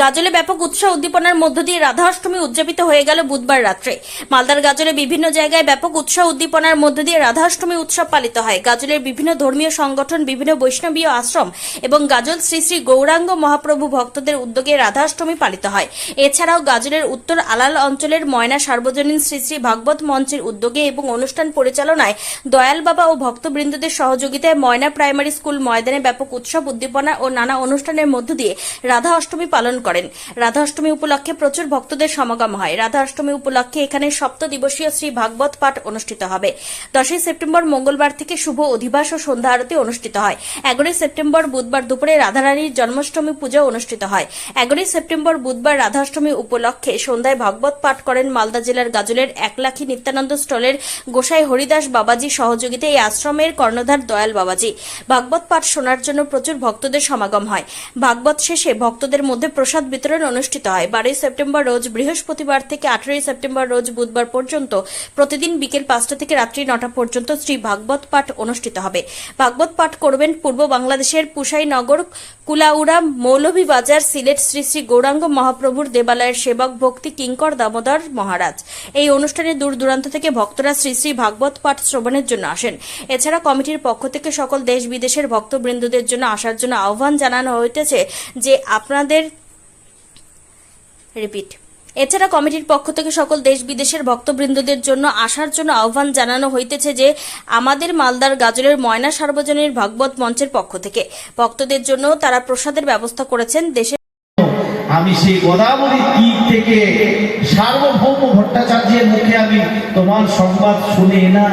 গাজলে ব্যাপক উৎসাহ উদ্দীপনার মধ্য দিয়ে রাধা অষ্টমী উদযাপিত হয়ে গেল বুধবার রাত্রে। মালদার গাজলে বিভিন্ন জায়গায় ব্যাপক উৎসাহ উদ্দীপনার মধ্য দিয়ে রাধা অষ্টমী উৎসব পালিত হয়। গাজলের বিভিন্ন ধর্মীয় সংগঠন, বিভিন্ন বৈষ্ণবীয় আশ্রম এবং গাজল শ্রী শ্রী গৌরাঙ্গ মহাপ্রভু ভক্তদের উদ্যোগে রাধা অষ্টমী পালিত হয়। এছাড়াও গাজলের উত্তর আলাল অঞ্চলের ময়না সার্বজনীন শ্রী শ্রী ভাগবত মঞ্চের উদ্যোগে এবং অনুষ্ঠান পরিচালনায় দয়াল বাবা ও ভক্তবৃন্দদের সহযোগিতায় ময়না প্রাইমারি স্কুল ময়দানে ব্যাপক উৎসব উদ্দীপনা ও নানা অনুষ্ঠানের মধ্য দিয়ে রাধা অষ্টমী পালন করেন। রাধা অষ্টমী উপলক্ষে প্রচুর ভক্তদের সমাগম হয়। রাধা অষ্টমী উপলক্ষে এখানে সপ্ত দিবসীয় শ্রী ভাগবত পাঠ অনুষ্ঠিত হবে। দশই সেপ্টেম্বর মঙ্গলবার থেকে শুভ অধিবাস ও সন্ধ্যা আরতি অনুষ্ঠিত হয়। এগারোই সেপ্টেম্বর বুধবার দুপুরে রাধারানীর জন্মাষ্টমী পূজা অনুষ্ঠিত হয়। এগারোই সেপ্টেম্বর বুধবার রাধাষ্টমী উপলক্ষে সন্ধ্যায় ভাগবত পাঠ করেন মালদা জেলার গাজলের একলাখী নিত্যানন্দ স্টলের গোসাই হরিদাস বাবাজি সহযোগিতায় এই আশ্রমের কর্ণধার দয়াল বাবাজি। ভাগবত পাঠ শোনার জন্য প্রচুর ভক্তদের সমাগম হয়। ভাগবত শেষে ভক্তদের মধ্যে প্রসাদ বিতরণ অনুষ্ঠিত হয়। বারোই সেপ্টেম্বর রোজ বৃহস্পতিবার থেকে আঠারোই সেপ্টেম্বর রোজ বুধবার পর্যন্ত প্রতিদিন বিকেল পাঁচটা থেকে রাত্রি নটা পর্যন্ত শ্রী ভাগবত পাঠ অনুষ্ঠিত হবে। ভাগবত পাঠ করবেন পূর্ব বাংলাদেশের পুসাইনগর, কুলাউড়া, মৌলভীবাজার, সিলেট শ্রী শ্রী গৌরাঙ্গ মহাপ্রভুর দেবালয়ের সেবক ভক্তি কিঙ্কর দামোদর মহারাজ। এই অনুষ্ঠানে দূর দূরান্ত থেকে ভক্তরা শ্রী শ্রী ভাগবত পাঠ শ্রবণের জন্য আসেন। এছাড়া কমিটির পক্ষ থেকে সকল দেশ বিদেশের ভক্তবৃন্দদের জন্য আসার জন্য আহ্বান জানানো হইতেছে যে আপনাদের রিপিট। এছাড়া কমিটির পক্ষ থেকে সকল দেশ বিদেশের ভক্তবৃন্দদের জন্য আসার জন্য আহ্বান জানানো হইতেছে যে, আমাদের মালদার গাজলের ময়না সার্বজনীন ভাগবত মঞ্চের পক্ষ থেকে। ভক্তদের জন্য তারা প্রসাদের ব্যবস্থা করেছেন দেশের আমি সেই গোদাবরী তীর থেকে সার্বভৌম ভট্টাচার্যের মুখে আমি তোমার সংবাদ শুনে না।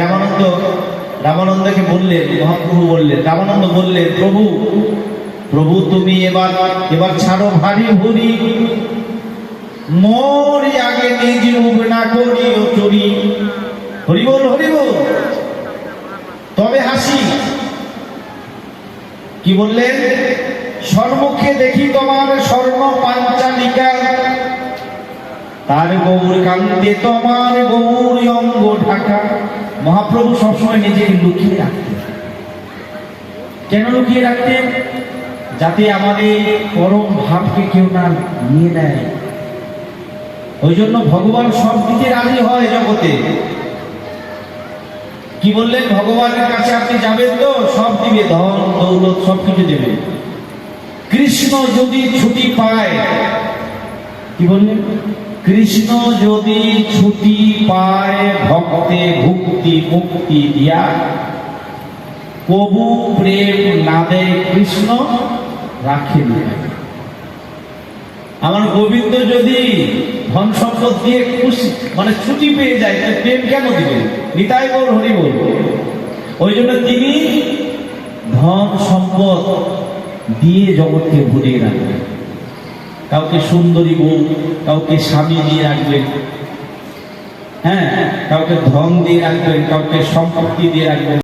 রামানন্দ, রামানন্দকে বললেন, মহাপ্রভু বললেন, রামানন্দ বললেন, প্রভু প্রভু তুমি এবার এবার ছাড়ো ভারী ভরি। মরি আগে নিজ রূপ না করি ও চুরি। হরি বল হরি বল তবে হাসি। কি বললেন? সর্বক্ষে দেখি তোমার স্বর্ণ পাঞ্চালিকা। তার গৌর কান্তে তোমার গৌর অঙ্গ ঢাকা। মহাপ্রভু সবসময় নিজেকে লুকিয়ে রাখতেন। কেন লুকিয়ে রাখতেন? যাতে আমাদের পরম ভাবকে কেউ না নিয়ে নেয়। ওই জন্য ভগবান সব দিকে রাজি হয় জগতে। কি বললেন? ভগবানের কাছে আপনি যাবেন তো? সব দিবে, ধন, দৌলত সব কিছু দেবে। কৃষ্ণ যদি ছুটি পায়, কি বললেন? কৃষ্ণ যদি ছুটি পায়, ভক্তে ভুক্তি মুক্তি দিয়া, কবু প্রেম না দেয় কৃষ্ণ রাখে না। আমার গোবিন্দ যদি ধন সম্পদ দিয়ে খুশি মানে ছুটি পেয়ে যায়, তো প্রেম কেন দিবে? নিতাই বল হরি বল। ওই জন্য তিনি ধন সম্পদ দিয়ে জগৎকে ভরিয়ে রাখবেন কাউকে সুন্দরী বউ, কাউকে স্বামী দিয়ে রাখবেন হ্যাঁ কাউকে ধন দিয়ে রাখবেন কাউকে সম্পত্তি দিয়ে রাখবেন